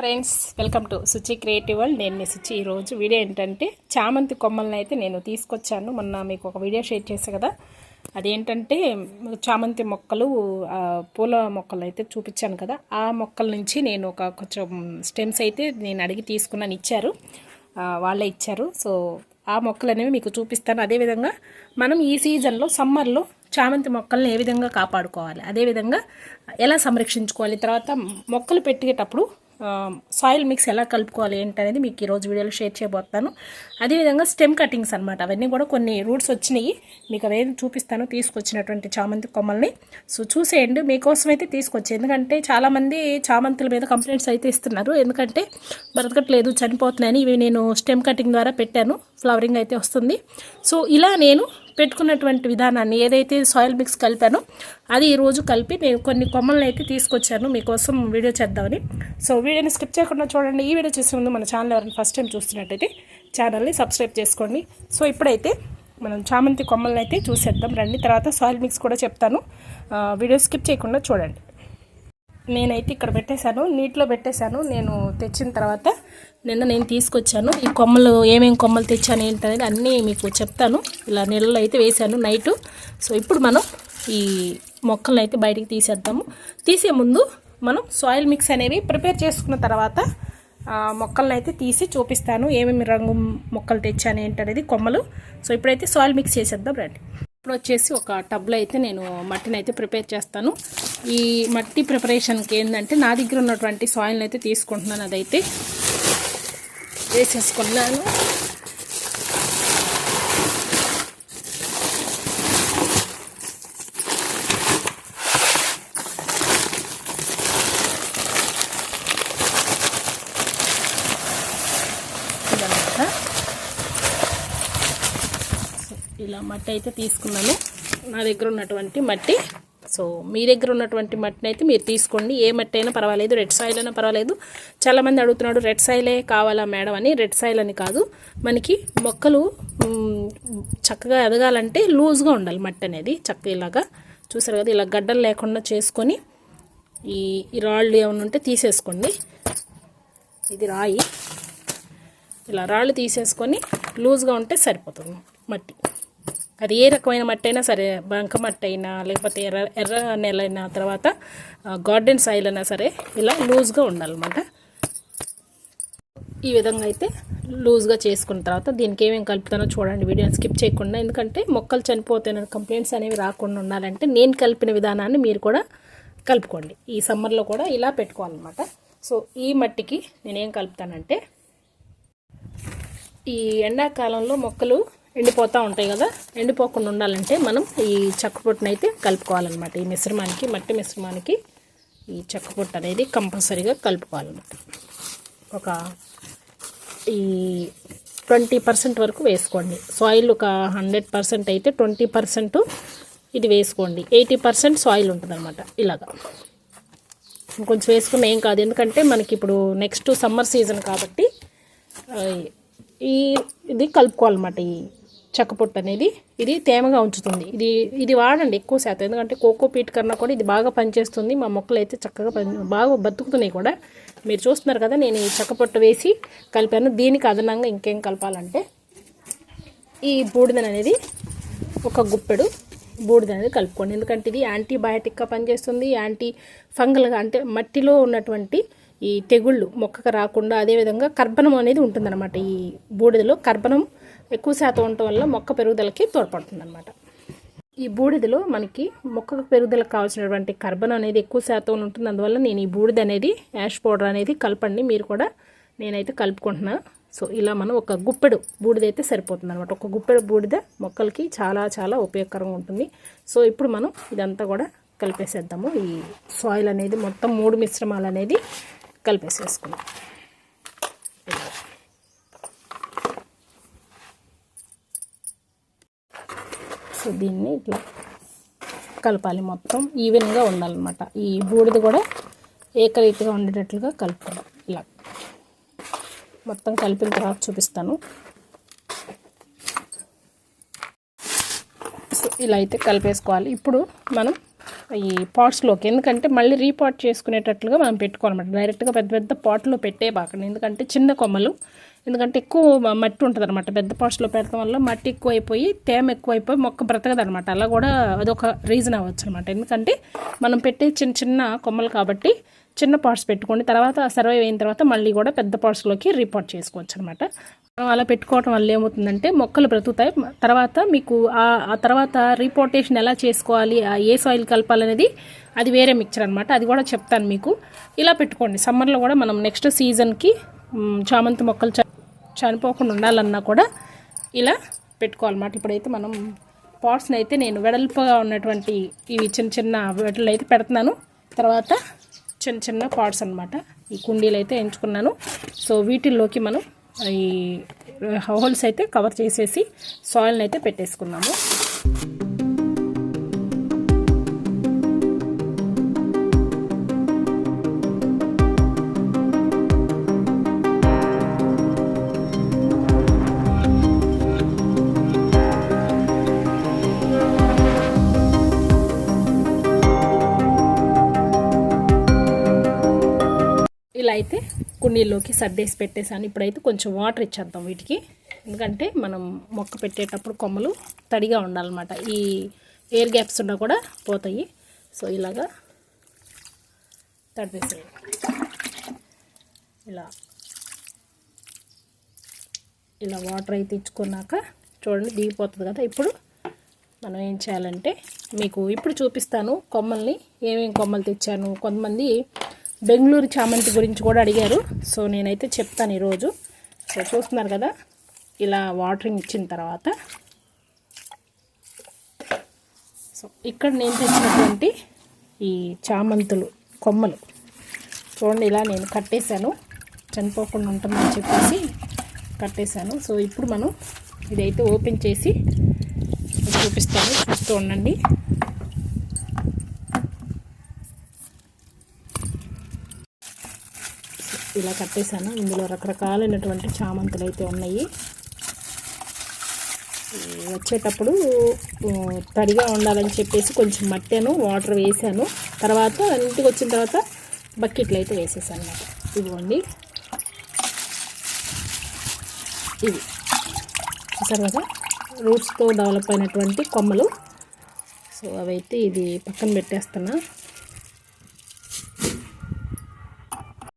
Friends welcome to Suchi creative world నేను మీ సుచి ఈరోజు వీడియో ఏంటంటే చామంతి కొమ్మల్ని అయితే నేను తీసుకొచ్చాను. మొన్న మీకు ఒక వీడియో షేర్ చేశాను కదా. అదేంటంటే చామంతి మొక్కలు పూల మొక్కలు అయితే చూపించాను కదా. ఆ మొక్కల నుంచి నేను ఒక కొంచెం స్టెమ్స్ అయితే నేను అడిగి తీసుకున్నాను. ఇచ్చారు. వాళ్ళే ఇచ్చారు. సో ఆ మొక్కలు అనేవి మీకు చూపిస్తాను. అదేవిధంగా మనం ఈ సీజన్లో సమ్మర్లో చామంతి మొక్కల్ని ఏ విధంగా కాపాడుకోవాలి? అదేవిధంగా ఎలా సంరక్షించుకోవాలి? తర్వాత మొక్కలు పెట్టేటప్పుడు సాయిల్ మిక్స్ ఎలా కలుపుకోవాలి ఏంటనేది మీకు ఈరోజు వీడియోలో షేర్ చేయబోతాను అదేవిధంగా స్టెమ్ కటింగ్స్ అనమాట అవన్నీ కూడా కొన్ని రూట్స్ వచ్చినాయి. మీకు అవేది చూపిస్తాను తీసుకొచ్చినటువంటి చామంతి కొమ్మల్ని. సో చూసేయండి. మీకోసం అయితే తీసుకొచ్చి ఎందుకంటే చాలామంది చామంతుల మీద కంప్లైంట్స్ అయితే ఇస్తున్నారు. ఎందుకంటే బ్రతకట్లేదు చనిపోతున్నాయని ఇవి నేను స్టెమ్ కటింగ్ ద్వారా పెట్టాను. ఫ్లవరింగ్ అయితే వస్తుంది. సో ఇలా నేను పెట్టుకున్నటువంటి విధానాన్ని ఏదైతే సాయిల్ మిక్స్ కలిపానో అది ఈరోజు కలిపి నేను కొన్ని కొమ్మలను అయితే తీసుకొచ్చాను. మీకోసం వీడియో చేద్దామని. సో వీడియోని స్కిప్ చేయకుండా చూడండి. ఈ వీడియో చూసే ముందు మన ఛానల్ ఎవరైనా ఫస్ట్ టైం చూస్తున్నట్టయితే ఛానల్ని సబ్స్క్రైబ్ చేసుకోండి. సో ఇప్పుడైతే మనం చామంతి కొమ్మలను అయితే చూసేద్దాం. రండి తర్వాత సాయిల్ మిక్స్ కూడా చెప్తాను. వీడియో స్కిప్ చేయకుండా చూడండి. నేనైతే ఇక్కడ పెట్టేశాను నీటిలో పెట్టేశాను. నేను తెచ్చిన తర్వాత నిన్న నేను తీసుకొచ్చాను. ఈ కొమ్మలు ఏమేమి కొమ్మలు తెచ్చాను ఏంటనేది అన్నీ మీకు చెప్తాను. ఇలా నీళ్ళలో అయితే వేసాను నైటు. సో ఇప్పుడు మనం ఈ మొక్కలను అయితే బయటికి తీసేద్దాము. తీసే ముందు మనం సాయిల్ మిక్స్ అనేవి ప్రిపేర్ చేసుకున్న తర్వాత మొక్కలను అయితే తీసి చూపిస్తాను. ఏమేమి రంగు మొక్కలు తెచ్చాను ఏంటనేది కొమ్మలు. సో ఇప్పుడైతే సాయిల్ మిక్స్ చేసేద్దాం రండి. ఇప్పుడు వచ్చేసి ఒక టబ్లో అయితే నేను మట్టిని అయితే ప్రిపేర్ చేస్తాను. ఈ మట్టి ప్రిపరేషన్కి ఏంటంటే నా దగ్గర ఉన్నటువంటి సాయిల్ని అయితే తీసుకుంటున్నాను అదైతే. వేసేసుకున్నాను ఇలా మట్టి అయితే తీసుకున్నాను. నా దగ్గర ఉన్నటువంటి మట్టి సో మీ దగ్గర ఉన్నటువంటి మట్టిని అయితే మీరు తీసుకోండి. ఏ మట్టి అయినా పర్వాలేదు రెడ్ సాయిల్ అయినా పర్వాలేదు. చాలామంది అడుగుతున్నాడు రెడ్ సాయిలే కావాలా మేడం అని. రెడ్ సాయిల్ అని కాదు. మనకి మొక్కలు చక్కగా ఎదగాలంటే లూజ్గా ఉండాలి మట్టి అనేది చక్కగా ఇలాగా. చూసారు కదా ఇలా గడ్డలు లేకుండా చేసుకొని ఈ రాళ్ళు ఏమైనా ఉంటే తీసేసుకోండి. ఇది రాయి. ఇలా రాళ్ళు తీసేసుకొని లూజ్గా ఉంటే సరిపోతుంది మట్టి. అది ఏ రకమైన మట్టి అయినా సరే బంక మట్టి అయినా లేకపోతే ఎర్ర ఎర్ర నెల అయినా తర్వాత గార్డెన్ సాయిల్ అయినా సరే ఇలా లూజ్గా ఉండాలన్నమాట. ఈ విధంగా అయితే లూజ్గా చేసుకున్న తర్వాత దీనికి ఏమేమి కలుపుతానో చూడండి వీడియోని స్కిప్ చేయకుండా. ఎందుకంటే మొక్కలు చనిపోతున్న కంప్లైంట్స్ అనేవి రాకుండా ఉండాలంటే నేను కలిపిన విధానాన్ని మీరు కూడా కలుపుకోండి. ఈ సమ్మర్లో కూడా ఇలా పెట్టుకోవాలన్నమాట. సో ఈ మట్టికి నేనేం కలుపుతానంటే ఈ ఎండాకాలంలో మొక్కలు ఎండిపోతూ ఉంటాయి కదా ఎండిపోకుండా ఉండాలంటే మనం ఈ చక్కపొట్టును అయితే కలుపుకోవాలన్నమాట. ఈ మిశ్రమానికి మట్టి మిశ్రమానికి ఈ చెక్క అనేది కంపల్సరీగా కలుపుకోవాలన్నమాట. ఒక ఈ ట్వంటీ పర్సెంట్ వరకు వేసుకోండి. సాయిల్ ఒక హండ్రెడ్ పర్సెంట్ అయితే ట్వంటీ పర్సెంట్ ఇది వేసుకోండి. ఎయిటీ పర్సెంట్ సాయిల్ ఉంటుంది అనమాట ఇలాగా. కొంచెం వేసుకున్న ఏం కాదు. ఎందుకంటే మనకి ఇప్పుడు నెక్స్ట్ సమ్మర్ సీజన్ కాబట్టి ఈ ఇది కలుపుకోవాలన్నమాట ఈ చెక్కపొట్టు అనేది ఇది తేమగా ఉంచుతుంది. ఇది ఇది వాడండి ఎక్కువ శాతం. ఎందుకంటే కోకో పీట్ కన్నా కూడా ఇది బాగా పనిచేస్తుంది. మా మొక్కలు అయితే చక్కగా పని బాగా బతుకుతున్నాయి కూడా. మీరు చూస్తున్నారు కదా నేను ఈ చెక్కపొట్టు వేసి కలిపాను. దీనికి అదనంగా ఇంకేం కలపాలంటే ఈ బూడిదని అనేది ఒక గుప్పెడు బూడిద అనేది కలుపుకోండి. ఎందుకంటే ఇది యాంటీబయాటిక్గా పనిచేస్తుంది. యాంటీ ఫంగల్గా అంటే మట్టిలో ఉన్నటువంటి ఈ తెగుళ్ళు మొక్కకు రాకుండా అదేవిధంగా కర్బనం అనేది ఉంటుందన్నమాట ఈ బూడిదలో. కర్బనం ఎక్కువ శాతం ఉండటం వల్ల మొక్క పెరుగుదలకి తోడ్పడుతుంది అనమాట ఈ బూడిదలో మనకి మొక్క పెరుగుదలకు కావాల్సినటువంటి కర్బన్ అనేది ఎక్కువ శాతం ఉంటుంది. అందువల్ల నేను ఈ బూడిద అనేది యాష్ పౌడర్ అనేది కలపండి. మీరు కూడా నేనైతే కలుపుకుంటున్నా. సో ఇలా మనం ఒక గుప్పెడు బూడిద అయితే సరిపోతుంది అనమాట ఒక గుప్పెడు బూడిద మొక్కలకి చాలా చాలా ఉపయోగకరంగా ఉంటుంది. సో ఇప్పుడు మనం ఇదంతా కూడా కలిపేసేద్దాము. ఈ సాయిల్ అనేది మొత్తం మూడు మిశ్రమాలు అనేది కలిపేసేసుకున్నాం సో దీన్ని ఇట్లా కలపాలి మొత్తం ఈవెన్గా ఉండాలన్నమాట. ఈ బూడిద కూడా ఏకరీతిగా ఉండేటట్లుగా కలుపుకోవాలి ఇలా మొత్తం కలిపిన తర్వాత చూపిస్తాను. సో ఇలా అయితే కలిపేసుకోవాలి. ఇప్పుడు మనం ఈ పాట్స్లోకి ఎందుకంటే మళ్ళీ రీపాట్ చేసుకునేటట్లుగా మనం పెట్టుకోవాలన్నమాట. డైరెక్ట్గా పెద్ద పెద్ద పాట్లో పెట్టే బాకండి ఎందుకంటే చిన్న కొమ్మలు ఎందుకంటే ఎక్కువ మట్టి ఉంటుంది అనమాట పెద్ద పాట్స్లో పెడతాం వల్ల మట్టి ఎక్కువైపోయి తేమ ఎక్కువైపోయి మొక్క బ్రతకదు అనమాట అలా కూడా అదొక రీజన్ అవ్వచ్చు అనమాట ఎందుకంటే మనం పెట్టే చిన్న చిన్న కొమ్మలు కాబట్టి చిన్న పాట్స్ పెట్టుకోండి తర్వాత సర్వైవ్ అయిన తర్వాత మళ్ళీ కూడా పెద్ద పాట్స్లోకి రీపాట్ చేసుకోవచ్చు అనమాట మనం అలా పెట్టుకోవటం వల్ల ఏమవుతుందంటే మొక్కలు బ్రతుకుతాయి. తర్వాత మీకు ఆ ఆ తర్వాత రీపోర్టేషన్ ఎలా చేసుకోవాలి ఆ ఏ సాయిల్ కలపాలనేది అది వేరే మిక్చర్ అనమాట అది కూడా చెప్తాను మీకు. ఇలా పెట్టుకోండి. సమ్మర్లో కూడా మనం నెక్స్ట్ సీజన్కి చామంతి మొక్కలు చ- చనిపోకుండా ఉండాలన్నా కూడా ఇలా పెట్టుకోవాలన్నమాట. ఇప్పుడైతే మనం పాట్స్ని అయితే నేను వెడల్పుగా ఉన్నటువంటి ఇవి చిన్న చిన్న వెడలు అయితే పెడుతున్నాను. తర్వాత చిన్న చిన్న పాట్స్ అన్నమాట. ఈ కుండీలు అయితే ఎంచుకున్నాను. సో వీటిల్లోకి మనం ఈ హోల్స్ అయితే కవర్ చేసేసి సాయిల్ని అయితే పెట్టేసుకున్నాము కుండీల్లోకి సర్దేసి పెట్టేసాను ఇప్పుడైతే కొంచెం వాటర్ ఇచ్చేద్దాం వీటికి. ఎందుకంటే మనం మొక్క పెట్టేటప్పుడు కొమ్మలు తడిగా ఉండాలన్నమాట. ఈ ఎయిర్ గ్యాప్స్ ఉన్నా కూడా పోతాయి. సో ఇలాగా తడిపేసేయండి. ఇలా. ఇలా వాటర్ అయితే ఇచ్చుకున్నాక చూడండి దిగిపోతుంది కదా. ఇప్పుడు మనం ఏం చేయాలంటే మీకు ఇప్పుడు చూపిస్తాను కొమ్మల్ని ఏమేమి కొమ్మలు తెచ్చాను. కొంతమంది బెంగళూరు చామంతి గురించి కూడా అడిగారు. సో నేనైతే చెప్తాను ఈరోజు. సో చూస్తున్నారు కదా ఇలా వాటరింగ్ ఇచ్చిన తర్వాత. సో ఇక్కడ నేను తెచ్చినటువంటి ఈ చామంతులు కొమ్మలు. చూడండి ఇలా నేను కట్టేశాను. చనిపోకుండా ఉంటుందని చెప్పేసి కట్టేశాను. సో ఇప్పుడు మనం ఇదైతే ఓపెన్ చేసి చూపిస్తాను. చూస్తూ ఉండండి. ఇలా కట్టేశాను. ఇందులో రకరకాలైనటువంటి చామంతులు అయితే ఉన్నాయి. వచ్చేటప్పుడు తడిగా ఉండాలని చెప్పేసి కొంచెం మట్టాను వాటర్ వేసాను. తర్వాత ఇంటికి వచ్చిన తర్వాత బకెట్లు అయితే వేసేసాను అనమాట ఇదిగోండి ఇవి. చూసారు కదా? రూట్స్తో డెవలప్ అయినటువంటి కొమ్మలు. సో అవైతే ఇది పక్కన పెట్టేస్తున్నా.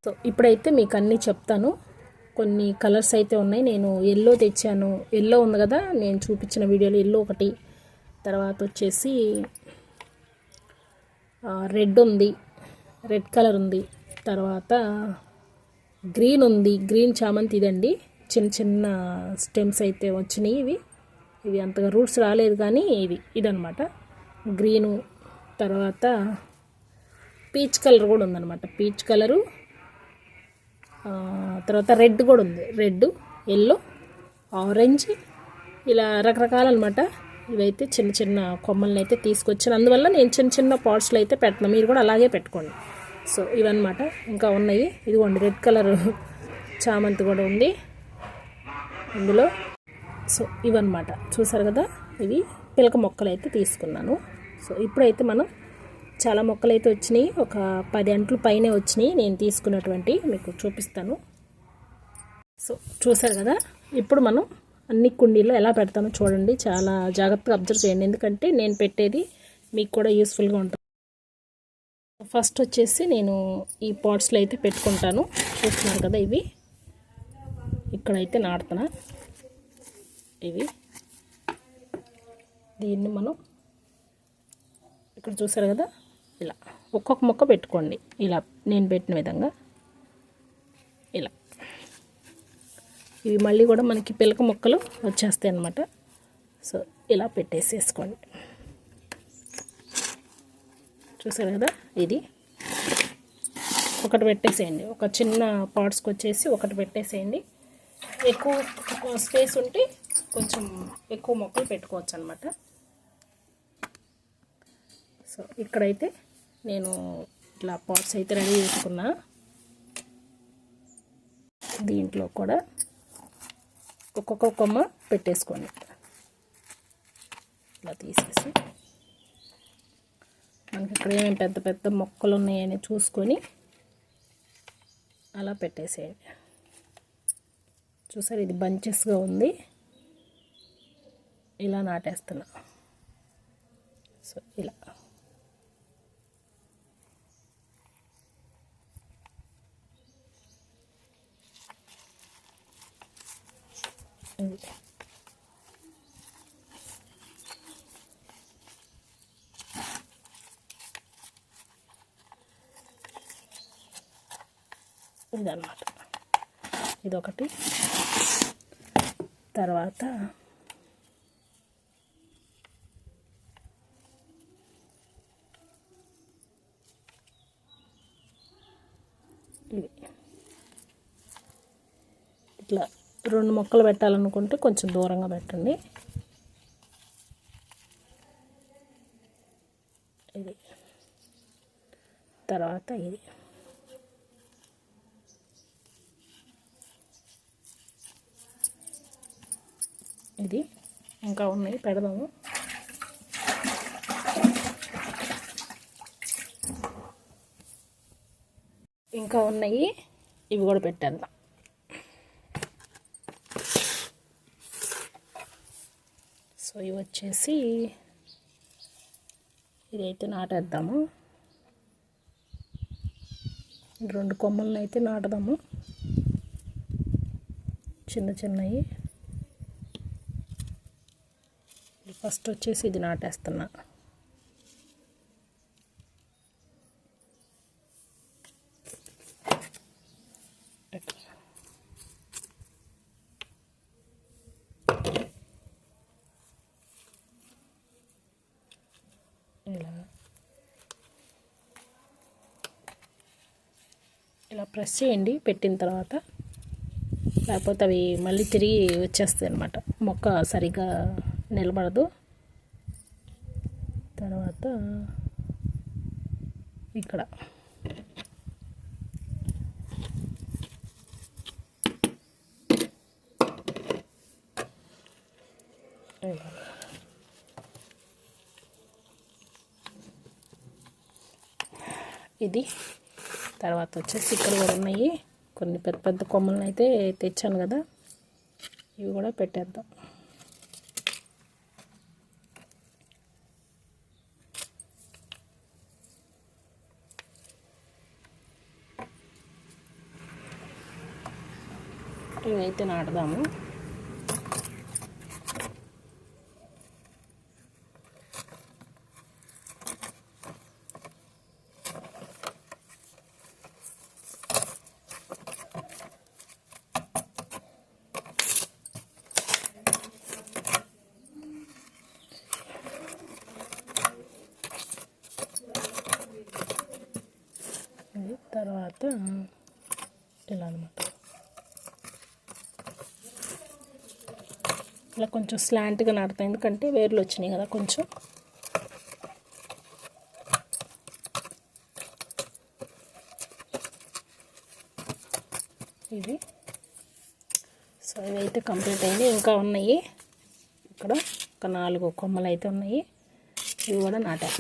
సో ఇప్పుడైతే మీకు అన్నీ చెప్తాను. కొన్ని కలర్స్ అయితే ఉన్నాయి. నేను ఎల్లో తెచ్చాను. ఎల్లో ఉంది కదా? నేను చూపించిన వీడియోలో ఎల్లో ఒకటి. తర్వాత వచ్చేసి రెడ్ ఉంది. రెడ్ కలర్ ఉంది. తర్వాత గ్రీన్ ఉంది. గ్రీన్ చామంతి ఇదండి. చిన్న చిన్న స్టెమ్స్ అయితే వచ్చినాయి ఇవి. ఇవి అంతగా రూట్స్ రాలేదు కానీ ఇది ఇదనమాట గ్రీను తర్వాత పీచ్ కలర్ కూడా ఉందన్నమాట. పీచ్ కలరు తర్వాత రెడ్ కూడా ఉంది. రెడ్ ఎల్లో ఆరెంజ్ ఇలా రకరకాల అనమాట ఇవైతే చిన్న చిన్న కొమ్మల్ని అయితే తీసుకొచ్చాను. అందువల్ల నేను చిన్న చిన్న పాట్స్లో అయితే పెట్టను. మీరు కూడా అలాగే పెట్టుకోండి. సో ఇవన్నమాట. ఇంకా ఉన్నాయి. ఇదిగోండి రెడ్ కలర్ చామంతి కూడా ఉంది. ఇందులో. సో ఇవన్నమాట. చూసారు కదా? ఇవి పిలక మొక్కలు అయితే తీసుకున్నాను. సో ఇప్పుడైతే మనం చాలా మొక్కలు అయితే వచ్చినాయి. ఒక పది అంట్లు పైనే వచ్చినాయి. నేను తీసుకున్నటువంటి మీకు చూపిస్తాను. సో చూసారు కదా? ఇప్పుడు మనం అన్ని కుండీల్లో ఎలా పెడతామో చూడండి. చాలా జాగ్రత్తగా అబ్జర్వ్ చేయండి. ఎందుకంటే నేను పెట్టేది మీకు కూడా యూస్ఫుల్గా ఉంటుంది. ఫస్ట్ వచ్చేసి నేను ఈ పాట్స్లో అయితే పెట్టుకుంటాను. చూస్తున్నారు కదా ఇవి? ఇక్కడైతే నాడుతున్నా ఇవి. దీన్ని మనం ఇక్కడ చూసారు కదా? ఇలా ఒక్కొక్క మొక్క పెట్టుకోండి. ఇలా నేను పెట్టిన విధంగా. ఇలా. ఇవి మళ్ళీ కూడా మనకి పిలక మొక్కలు వచ్చేస్తాయి అన్నమాట. సో ఇలా పెట్టేసేసుకోండి. చూసారు కదా? ఇది. ఒకటి పెట్టేసేయండి. ఒక చిన్న పాట్స్కి వచ్చేసి ఒకటి పెట్టేసేయండి. ఎక్కువ స్పేస్ ఉంటే కొంచెం ఎక్కువ మొక్కలు పెట్టుకోవచ్చు అనమాట సో ఇక్కడైతే నేను ఇట్లా పాట్స్ అయితే రెడీ చేసుకున్నా. దీంట్లో కూడా ఒక్కొక్క కొమ్మ పెట్టేసుకోండి ఇలా తీసేసి మనకి ఇక్కడ ఏమేమి పెద్ద పెద్ద మొక్కలు ఉన్నాయని చూసుకొని అలా పెట్టేసేయండి. చూసారు? ఇది బంచెస్గా ఉంది. ఇలా నాటేస్తున్నా. సో ఇలా. ఇదన్నమాట. ఇదొకటి. తర్వాత ఇది ఇట్లా రెండు మొక్కలు పెట్టాలనుకుంటే కొంచెం దూరంగా పెట్టండి. ఇది. తర్వాత ఇది. ఇది. ఇంకా ఉన్నాయి పెడదాము. ఇంకా ఉన్నాయి ఇవి కూడా పెట్టేద్దాం. ఇవి వచ్చేసి ఇదైతే నాటేద్దాము. రెండు కొమ్మలను అయితే నాటదాము. చిన్న చిన్నవి ఫస్ట్ వచ్చేసి ఇది నాటేస్తున్నా ఇలా ఇలా ప్రెస్ చేయండి పెట్టిన తర్వాత లేకపోతే అవి మళ్ళీ తిరిగి వచ్చేస్తాయి అనమాట మొక్క సరిగా నిలబడదు. తర్వాత ఇక్కడ. ఇది. తర్వాత వచ్చేసి ఇక్కడ కూడా ఉన్నాయి. కొన్ని పెద్ద పెద్ద కొమ్మలను అయితే తెచ్చాను కదా. ఇవి కూడా పెట్టేద్దాం. ఇవైతే నాటుదాము ఇది తర్వాత ఇలా అనమాట ఇలా కొంచెం స్లాంట్గా నాటుతాయి ఎందుకంటే వేర్లు వచ్చినాయి కదా కొంచెం. ఇది. సో ఇవైతే కంప్లీట్ అయింది. ఇంకా ఉన్నాయి. ఇక్కడ ఒక నాలుగు కొమ్మలు అయితే ఉన్నాయి. ఇవి కూడా నాటాలి.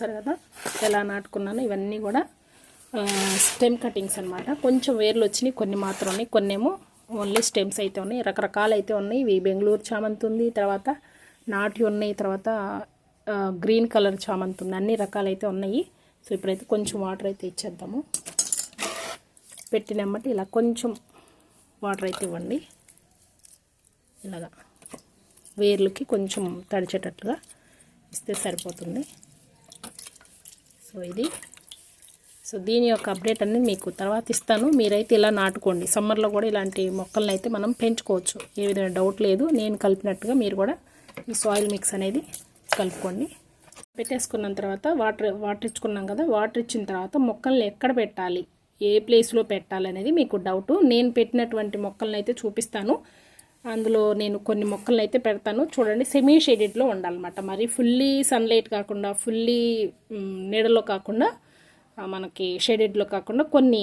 చూసారు కదా? ఎలా నాటుకున్నాను ఇవన్నీ కూడా స్టెమ్ కటింగ్స్ అనమాట కొంచెం వేర్లు వచ్చినాయి కొన్ని మాత్రం ఉన్నాయి. కొన్ని ఏమో ఓన్లీ స్టెమ్స్ అయితే ఉన్నాయి. రకరకాలు అయితే ఉన్నాయి. ఇవి బెంగళూరు చామంతి ఉంది తర్వాత నాటి ఉన్నాయి తర్వాత గ్రీన్ కలర్ చామంతి ఉంది. అన్ని రకాలైతే ఉన్నాయి. సో ఇప్పుడైతే కొంచెం వాటర్ అయితే ఇచ్చేద్దాము. పెట్టినమ్మటి ఇలా కొంచెం వాటర్ అయితే ఇవ్వండి. ఇలాగా వేర్లకి కొంచెం తడిచేటట్లుగా ఇస్తే సరిపోతుంది. సో ఇది. సో దీని యొక్క అప్డేట్ అన్ని మీకు తర్వాత ఇస్తాను. మీరైతే ఇలా నాటుకోండి. సమ్మర్లో కూడా ఇలాంటి మొక్కలను అయితే మనం పెంచుకోవచ్చు. ఏ విధమైన డౌట్ లేదు. నేను కలిపినట్టుగా మీరు కూడా ఈ సాయిల్ మిక్స్ అనేది కలుపుకోండి. పెట్టేసుకున్న తర్వాత వాటర్ వాటర్ ఇచ్చుకున్నాం కదా వాటర్ ఇచ్చిన తర్వాత మొక్కల్ని ఎక్కడ పెట్టాలి? ఏ ప్లేస్లో పెట్టాలి అనేది మీకు డౌట్. నేను పెట్టినటువంటి మొక్కలను అయితే చూపిస్తాను. అందులో నేను కొన్ని మొక్కలను అయితే పెడతాను. చూడండి సెమీ షేడెడ్లో ఉండాలన్నమాట. మరి ఫుల్లీ సన్లైట్ కాకుండా ఫుల్లీ నీడలో కాకుండా మనకి షేడెడ్లో కాకుండా కొన్ని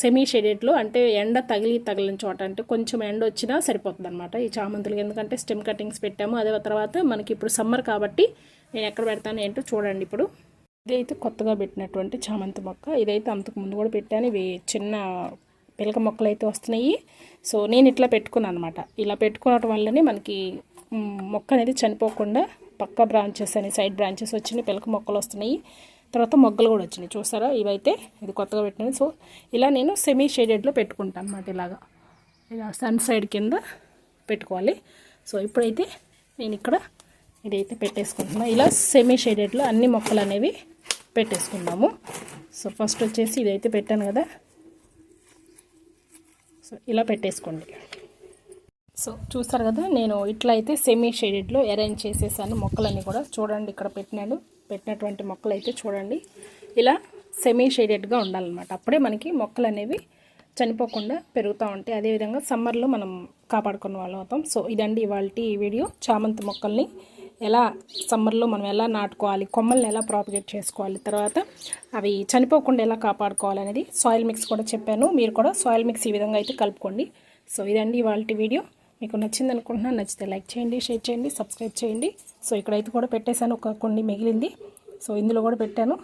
సెమీ షేడెడ్లో అంటే ఎండ తగిలి తగిలిన చోట అంటే కొంచెం ఎండ వచ్చినా సరిపోతుంది అనమాట ఈ చామంతులు ఎందుకంటే స్టెమ్ కటింగ్స్ పెట్టాము. అదే తర్వాత మనకి ఇప్పుడు సమ్మర్ కాబట్టి నేను ఎక్కడ పెడతాను ఏంటో చూడండి ఇప్పుడు. ఇదైతే కొత్తగా పెట్టినటువంటి చామంతి మొక్క. ఇదైతే అంతకు ముందు కూడా పెట్టాను. ఇవి చిన్న పిలక మొక్కలు అయితే వస్తున్నాయి. సో నేను ఇట్లా పెట్టుకున్నాను అనమాట ఇలా పెట్టుకోవడం వల్లనే మనకి మొక్క అనేది చనిపోకుండా పక్క బ్రాంచెస్ అని సైడ్ బ్రాంచెస్ వచ్చినాయి పిలక మొక్కలు వస్తున్నాయి. తర్వాత మొగ్గలు కూడా వచ్చినాయి. చూసారా? ఇవైతే ఇది కొత్తగా పెట్టినవి సో ఇలా నేను సెమీ షేడెడ్లో పెట్టుకుంటాను అనమాట ఇలాగా. ఇలా సన్ సైడ్ కింద పెట్టుకోవాలి. సో ఇప్పుడైతే నేను ఇక్కడ ఇదైతే పెట్టేసుకుంటున్నాను ఇలా సెమీ షేడెడ్లో అన్ని మొక్కలు అనేవి పెట్టేసుకున్నాము సో ఫస్ట్ వచ్చేసి ఇదైతే పెట్టాను కదా. సో ఇలా పెట్టేసుకోండి. సో చూస్తారు కదా నేను ఇట్లా అయితే సెమీ షేడెడ్లో అరేంజ్ చేసేసాను మొక్కలన్నీ కూడా. చూడండి ఇక్కడ పెట్టినాడు పెట్టినటువంటి మొక్కలు అయితే చూడండి. ఇలా సెమీ షేడెడ్గా ఉండాలన్నమాట. అప్పుడే మనకి మొక్కలు అనేవి చనిపోకుండా పెరుగుతూ ఉంటాయి. అదేవిధంగా సమ్మర్లో మనం కాపాడుకున్న వాళ్ళం అవుతాం. సో ఇదండి ఇవాళ వీడియో. చామంతి మొక్కల్ని ఎలా సమ్మర్లో మనం ఎలా నాటుకోవాలి కొమ్మల్ని ఎలా ప్రాపగేట్ చేసుకోవాలి తర్వాత అవి చనిపోకుండా ఎలా కాపాడుకోవాలి అనేది సాయిల్ మిక్స్ కూడా చెప్పాను. మీరు కూడా సాయిల్ మిక్స్ ఈ విధంగా అయితే కలుపుకోండి. సో ఇదండి ఇవాళ వీడియో. మీకు నచ్చింది అనుకుంటున్నాను నచ్చితే లైక్ చేయండి షేర్ చేయండి సబ్స్క్రైబ్ చేయండి. సో ఇక్కడైతే కూడా పెట్టేశాను ఒక కొన్ని మిగిలింది. సో ఇందులో కూడా పెట్టాను.